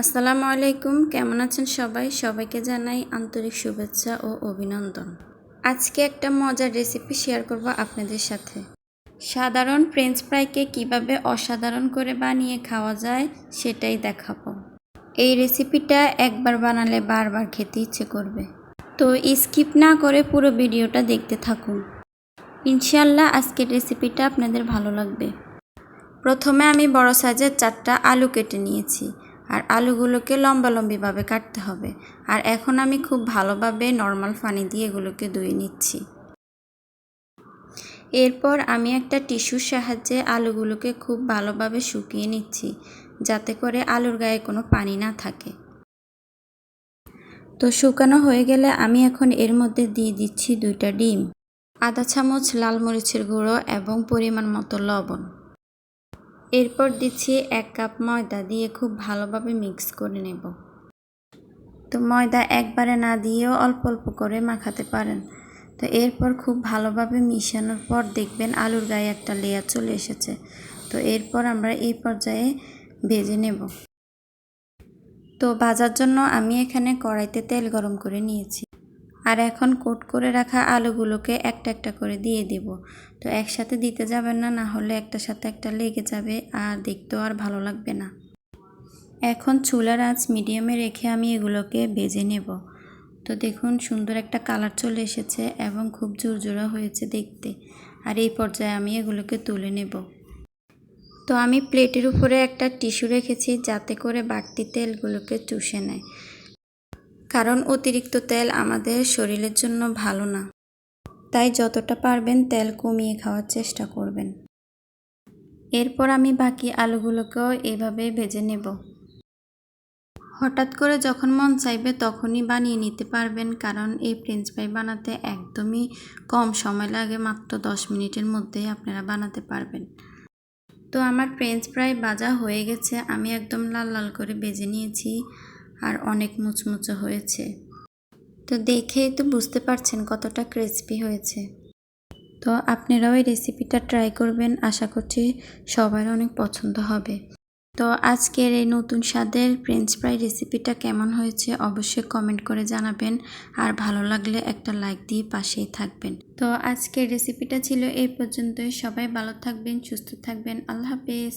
আসসালামু আলাইকুম, কেমন আছেন সবাই? সবাইকে জানাই আন্তরিক শুভেচ্ছা ও অভিনন্দন। আজকে একটা মজার রেসিপি শেয়ার করব আপনাদের সাথে। সাধারণ ফ্রেঞ্চ ফ্রাইকে কীভাবে অসাধারণ করে বানিয়ে খাওয়া যায় সেটাই দেখাবো। এই রেসিপিটা একবার বানালে বারবার খেতে ইচ্ছে করবে। তো স্কিপ না করে পুরো ভিডিওটা দেখতে থাকুন। ইনশাল্লাহ আজকের রেসিপিটা আপনাদের ভালো লাগবে। প্রথমে আমি বড় সাইজের চারটা আলু কেটে নিয়েছি। আর আলুগুলোকে লম্বা লম্বিভাবে কাটতে হবে। আর এখন আমি খুব ভালোভাবে নর্মাল পানি দিয়ে এগুলোকে ধুয়ে নিচ্ছি। এরপর আমি একটা টিস্যুর সাহায্যে আলুগুলোকে খুব ভালোভাবে শুকিয়ে নিচ্ছি, যাতে করে আলুর গায়ে কোনো পানি না থাকে। তো শুকানো হয়ে গেলে আমি এখন এর মধ্যে দিয়ে দিচ্ছি দুইটা ডিম আধা চামচ, লাল মরিচের গুঁড়ো এবং পরিমাণ মতো লবণ। এরপর দিচ্ছি এক কাপ ময়দা দিয়ে খুব ভালোভাবে মিক্স করে নেব। তো ময়দা একবারে না দিয়েও অল্প অল্প করে মাখাতে পারেন। তো এরপর খুব ভালোভাবে মিশানোর পর দেখবেন আলুর গায়ে একটা লেয়ার চলে এসেছে। তো এরপর আমরা এই পর্যায়ে ভেজে নেব। তো ভাজার জন্য আমি এখানে কড়াইতে তেল গরম করে নিয়েছি। আর এখন কোট করে রাখা আলুগুলোকে একটা একটা করে দিয়ে দেব। তো একসাথে দিতে যাবেন না না হলে একটার সাথে একটা লেগে যাবে আর দেখতেও আর ভালো লাগবে না। এখন চুলার আঁচ মিডিয়ামে রেখে আমি এগুলোকে ভেজে নেব। তো দেখুন, সুন্দর একটা কালার চলে এসেছে এবং খুব জোরজোড়া হয়েছে দেখতে। আর এই পর্যায়ে আমি এগুলোকে তুলে নেব। তো আমি প্লেটের উপরে একটা টিস্যু রেখেছি যাতে করে বাড়তি তেলগুলোকে চুষে নেয়। কারণ অতিরিক্ত তেল আমাদের শরীরের জন্য ভালো না। তাই যতটা পারবেন তেল কমিয়ে খাওয়ার চেষ্টা করবেন। এরপর আমি বাকি আলুগুলোকেও এভাবে ভেজে নেব। হঠাৎ করে যখন মন চাইবে তখনই বানিয়ে নিতে পারবেন কারণ এই ফ্রেঞ্চ ফ্রাই বানাতে একদমই কম সময় লাগে, মাত্র দশ মিনিটের মধ্যেই আপনারা বানাতে পারবেন। তো আমার ফ্রেঞ্চ ফ্রাই ভাজা হয়ে গেছে, আমি একদম লাল লাল করে বেজে নিয়েছি। আর অনেক মুচমুচো হয়েছে। তো দেখেই তো বুঝতে পারছেন কতটা ক্রিসপি হয়েছে। তো আপনারাও এই রেসিপিটা ট্রাই করবেন, আশা করছি সবার অনেক পছন্দ হবে। তো আজকের এই নতুন স্বাদের ফ্রেঞ্চ ফ্রাই রেসিপিটা কেমন হয়েছে অবশ্যই কমেন্ট করে জানাবেন। আর ভালো লাগলে একটা লাইক দিয়ে পাশেই থাকবেন। তো আজকের রেসিপিটা ছিল এই পর্যন্তই। সবাই ভালো থাকবেন, সুস্থ থাকবেন। আল্লাহ হাফেজ।